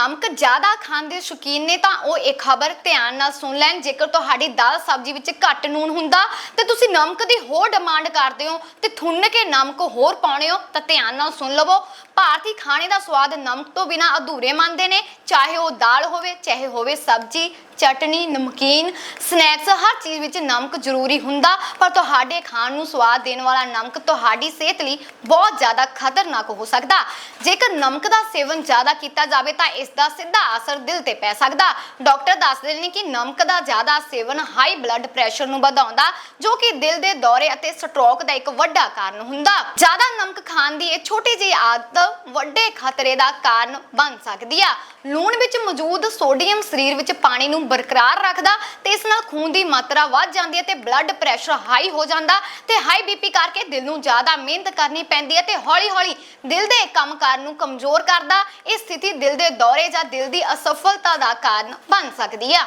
ਨਮਕ ਜ਼ਿਆਦਾ ਖਾਣ ਦੇ ਸ਼ੌਕੀਨ ਨੇ ਤਾਂ ਉਹ ਇਹ ਖਬਰ ਧਿਆਨ ਨਾਲ ਸੁਣ ਲੈਣ। ਜੇਕਰ ਤੁਹਾਡੀ ਦਾਲ ਸਬਜ਼ੀ ਵਿੱਚ ਘੱਟ ਨੂਨ ਹੁੰਦਾ, ਤੇ ਤੁਸੀਂ ਨਮਕ ਦੀ ਹੋਰ ਡਿਮਾਂਡ ਕਰਦੇ ਹੋ ਤੇ ਥੁੰਨ ਕੇ ਨਮਕ ਹੋਰ ਪਾਉਣੇ ਹੋ, ਤਾਂ ਧਿਆਨ ਨਾਲ ਸੁਣ ਲਵੋ। ਭਾਰਤੀ ਖਾਣੇ ਦਾ ਸਵਾਦ ਨਮਕ ਤੋਂ ਬਿਨਾ ਅਧੂਰੇ ਮੰਨਦੇ ਨੇ। ਚਾਹੇ ਉਹ ਦਾਲ ਹੋਵੇ, ਚਾਹੇ ਹੋਵੇ ਸਬਜ਼ੀ, ਚਟਨੀ, ਨਮਕੀਨ, ਸਨੈਕਸ, ਹਰ ਚੀਜ਼ ਵਿੱਚ ਨਮਕ ਜ਼ਰੂਰੀ ਹੁੰਦਾ, ਪਰ ਤੁਹਾਡੇ ਖਾਣ ਨੂੰ ਸਵਾਦ ਦੇਣ ਵਾਲਾ ਨਮਕ ਤੁਹਾਡੀ ਸਿਹਤ ਲਈ ਬਹੁਤ ਜ਼ਿਆਦਾ ਖਤਰਨਾਕ ਹੋ ਸਕਦਾ। ਜੇਕਰ ਨਮਕ ਦਾ ਸੇਵਨ ਜ਼ਿਆਦਾ ਕੀਤਾ ਜਾਵੇ, ਤਾਂ ਇਸ ਦਾ ਸਿੱਧਾ ਅਸਰ ਦਿਲ ਤੇ ਪੈ ਸਕਦਾ। ਡਾਕਟਰ ਦੱਸਦੇ ਨੇ ਕਿ ਨਮਕ ਦਾ ਜ਼ਿਆਦਾ ਸੇਵਨ ਹਾਈ ਬਲੱਡ ਪ੍ਰੈਸ਼ਰ ਨੂੰ ਵਧਾਉਂਦਾ, ਜੋ ਕਿ ਦਿਲ ਦੇ ਦੌਰੇ ਅਤੇ ਸਟ੍ਰੋਕ ਦਾ ਇੱਕ ਵੱਡਾ ਕਾਰਨ ਹੁੰਦਾ। ਜ਼ਿਆਦਾ ਨਮਕ ਖਾਣ ਦੀ ਇਹ ਛੋਟੀ ਜਿਹੀ ਆਦਤ ਵੱਡੇ ਖਤਰੇ ਦਾ ਕਾਰਨ ਬਣ ਸਕਦੀ ਆ। ਲੂਣ ਵਿੱਚ ਮੌਜੂਦ ਸੋਡੀਅਮ ਸਰੀਰ ਵਿੱਚ ਪਾਣੀ ਨੂੰ ਬਰਕਰਾਰ ਰੱਖਦਾ ਤੇ ਇਸ ਨਾਲ ਖੂਨ ਦੀ ਮਾਤਰਾ ਵੱਧ ਜਾਂਦੀ ਹੈ ਤੇ ਬਲੱਡ ਪ੍ਰੈਸ਼ਰ ਹਾਈ ਹੋ ਜਾਂਦਾ ਤੇ ਹਾਈ ਬੀਪੀ ਕਰਕੇ ਦਿਲ ਨੂੰ ਜ਼ਿਆਦਾ ਮਿਹਨਤ ਕਰਨੀ ਪੈਂਦੀ ਹੈ ਤੇ ਹੌਲੀ-ਹੌਲੀ ਦਿਲ ਦੇ ਕੰਮਕਾਰ ਨੂੰ ਕਮਜ਼ੋਰ ਕਰਦਾ। ਇਹ ਸਥਿਤੀ ਦਿਲ ਦੇ ਦੌਰੇ ਦੌਰੇ ਜਾਂ ਦਿਲ ਦੀ ਅਸਫਲਤਾ ਦਾ ਕਾਰਨ ਬਣ ਸਕਦੀ ਆ।